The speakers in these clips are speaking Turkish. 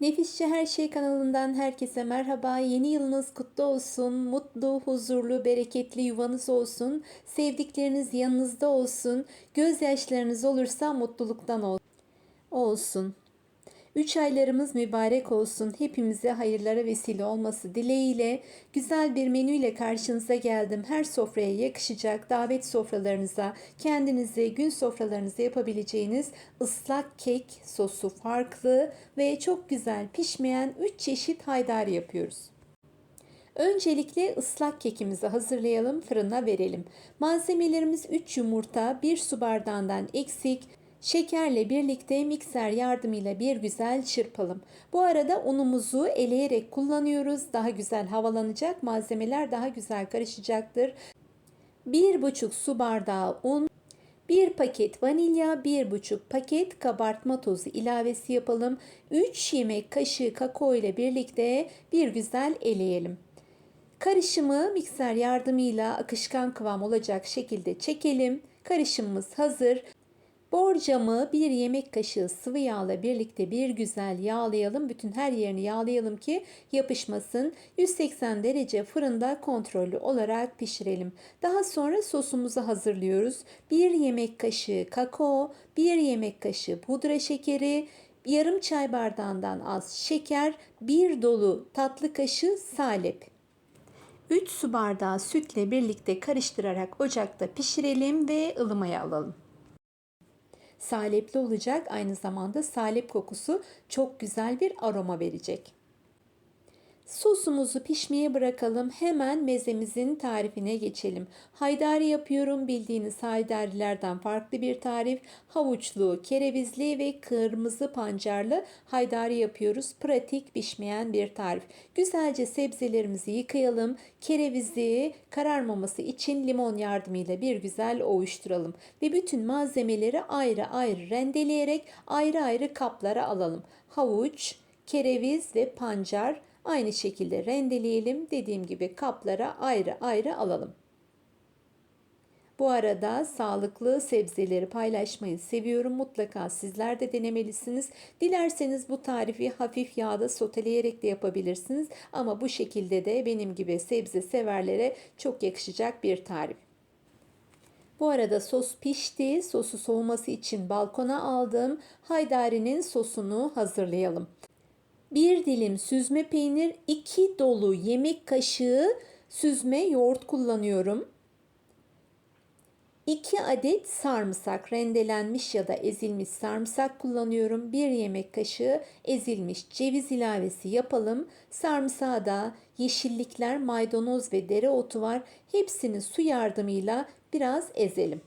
Nefisçe Her Şey kanalından herkese merhaba. Yeni yılınız kutlu olsun. Mutlu, huzurlu, bereketli yuvanız olsun. Sevdikleriniz yanınızda olsun. Gözyaşlarınız olursa mutluluktan ol- olsun. Üç aylarımız mübarek olsun. Hepimize hayırlara vesile olması dileğiyle güzel bir menüyle karşınıza geldim. Her sofraya yakışacak davet sofralarınıza, kendinize gün sofralarınıza yapabileceğiniz ıslak kek sosu farklı ve çok güzel pişmeyen 3 çeşit haydari yapıyoruz. Öncelikle ıslak kekimizi hazırlayalım, fırına verelim. Malzemelerimiz 3 yumurta, 1 su bardağından eksik, Şekerle birlikte mikser yardımıyla bir güzel çırpalım. Bu arada unumuzu eleyerek kullanıyoruz. Daha güzel havalanacak. Malzemeler daha güzel karışacaktır. 1,5 su bardağı un, 1 paket vanilya, 1,5 paket kabartma tozu ilavesi yapalım. 3 yemek kaşığı kakao ile birlikte bir güzel eleyelim. Karışımı mikser yardımıyla akışkan kıvam olacak şekilde çekelim. Karışımımız hazır. Borcamı bir yemek kaşığı sıvı yağla birlikte bir güzel yağlayalım. Bütün her yerini yağlayalım ki yapışmasın. 180 derece fırında kontrollü olarak pişirelim. Daha sonra sosumuzu hazırlıyoruz. Bir yemek kaşığı kakao, bir yemek kaşığı pudra şekeri, yarım çay bardağından az şeker, bir dolu tatlı kaşığı salep. 3 su bardağı sütle birlikte karıştırarak ocakta pişirelim ve ılımaya alalım salepli olacak. Aynı zamanda salep kokusu çok güzel bir aroma verecek. Sosumuzu pişmeye bırakalım. Hemen mezemizin tarifine geçelim. Haydari yapıyorum. Bildiğiniz haydarilerden farklı bir tarif. Havuçlu, kerevizli ve kırmızı pancarlı haydari yapıyoruz. Pratik pişmeyen bir tarif. Güzelce sebzelerimizi yıkayalım. Kerevizi kararmaması için limon yardımıyla bir güzel ovuşturalım. Ve bütün malzemeleri ayrı ayrı rendeleyerek ayrı ayrı kaplara alalım. Havuç, kereviz ve pancar Aynı şekilde rendeleyelim. Dediğim gibi kaplara ayrı ayrı alalım. Bu arada sağlıklı sebzeleri paylaşmayı seviyorum. Mutlaka sizler de denemelisiniz. Dilerseniz bu tarifi hafif yağda soteleyerek de yapabilirsiniz. Ama bu şekilde de benim gibi sebze severlere çok yakışacak bir tarif. Bu arada sos pişti. Sosu soğuması için balkona aldım. Haydari'nin sosunu hazırlayalım. 1 dilim süzme peynir, 2 dolu yemek kaşığı süzme yoğurt kullanıyorum. 2 adet sarımsak, rendelenmiş ya da ezilmiş sarımsak kullanıyorum. 1 yemek kaşığı ezilmiş ceviz ilavesi yapalım. Sarımsağa da yeşillikler, maydanoz ve dereotu var. Hepsini su yardımıyla biraz ezelim.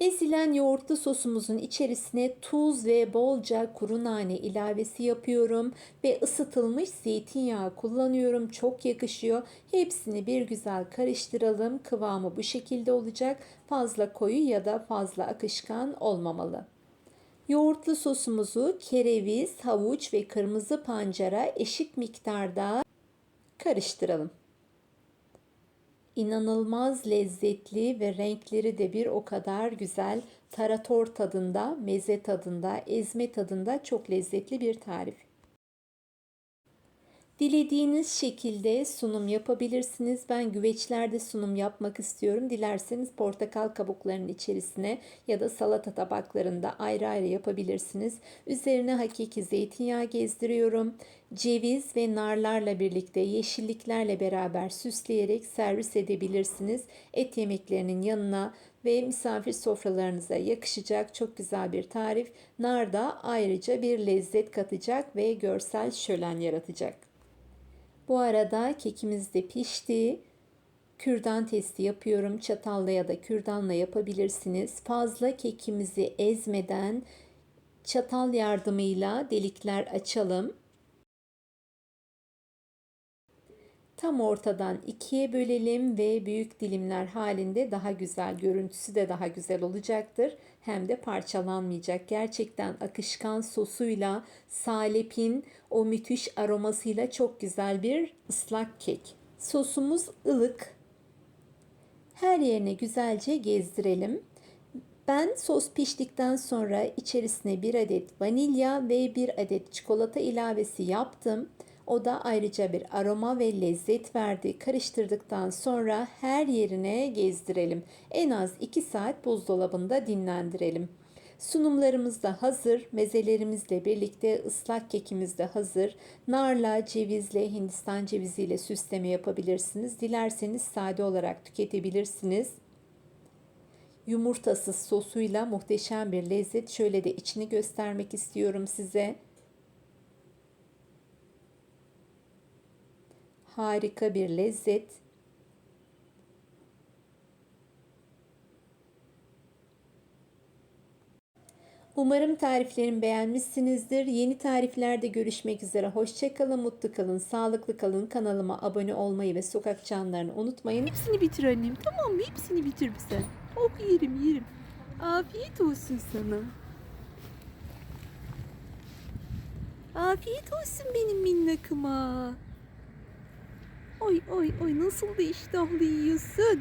Ezilen yoğurtlu sosumuzun içerisine tuz ve bolca kuru nane ilavesi yapıyorum ve ısıtılmış zeytinyağı kullanıyorum. Çok yakışıyor. Hepsini bir güzel karıştıralım. Kıvamı bu şekilde olacak. Fazla koyu ya da fazla akışkan olmamalı. Yoğurtlu sosumuzu kereviz, havuç ve kırmızı pancara eşit miktarda karıştıralım inanılmaz lezzetli ve renkleri de bir o kadar güzel. Tarator tadında, meze tadında, ezme tadında çok lezzetli bir tarif. Dilediğiniz şekilde sunum yapabilirsiniz. Ben güveçlerde sunum yapmak istiyorum. Dilerseniz portakal kabuklarının içerisine ya da salata tabaklarında ayrı ayrı yapabilirsiniz. Üzerine hakiki zeytinyağı gezdiriyorum. Ceviz ve narlarla birlikte yeşilliklerle beraber süsleyerek servis edebilirsiniz. Et yemeklerinin yanına ve misafir sofralarınıza yakışacak çok güzel bir tarif. Nar da ayrıca bir lezzet katacak ve görsel şölen yaratacak. Bu arada kekimiz de pişti. Kürdan testi yapıyorum. Çatalla ya da kürdanla yapabilirsiniz. Fazla kekimizi ezmeden çatal yardımıyla delikler açalım. Tam ortadan ikiye bölelim ve büyük dilimler halinde daha güzel, görüntüsü de daha güzel olacaktır. Hem de parçalanmayacak. Gerçekten akışkan sosuyla, salepin o müthiş aromasıyla çok güzel bir ıslak kek. Sosumuz ılık. Her yerine güzelce gezdirelim. Ben sos piştikten sonra içerisine bir adet vanilya ve bir adet çikolata ilavesi yaptım. O da ayrıca bir aroma ve lezzet verdi. Karıştırdıktan sonra her yerine gezdirelim. En az 2 saat buzdolabında dinlendirelim. Sunumlarımız da hazır. Mezelerimizle birlikte ıslak kekimiz de hazır. Narla, cevizle, hindistan ceviziyle süsleme yapabilirsiniz. Dilerseniz sade olarak tüketebilirsiniz. Yumurtasız sosuyla muhteşem bir lezzet. Şöyle de içini göstermek istiyorum size. Harika bir lezzet. Umarım tariflerimi beğenmişsinizdir. Yeni tariflerde görüşmek üzere. Hoşçakalın, mutlu kalın, sağlıklı kalın. Kanalıma abone olmayı ve sokak canlarını unutmayın. Hepsini bitir annem tamam mı? Hepsini bitir bir sen. Oh yerim yerim. Afiyet olsun sana. Afiyet olsun benim minnakıma. Oy oy oy nasıl da iştahlı yiyorsun.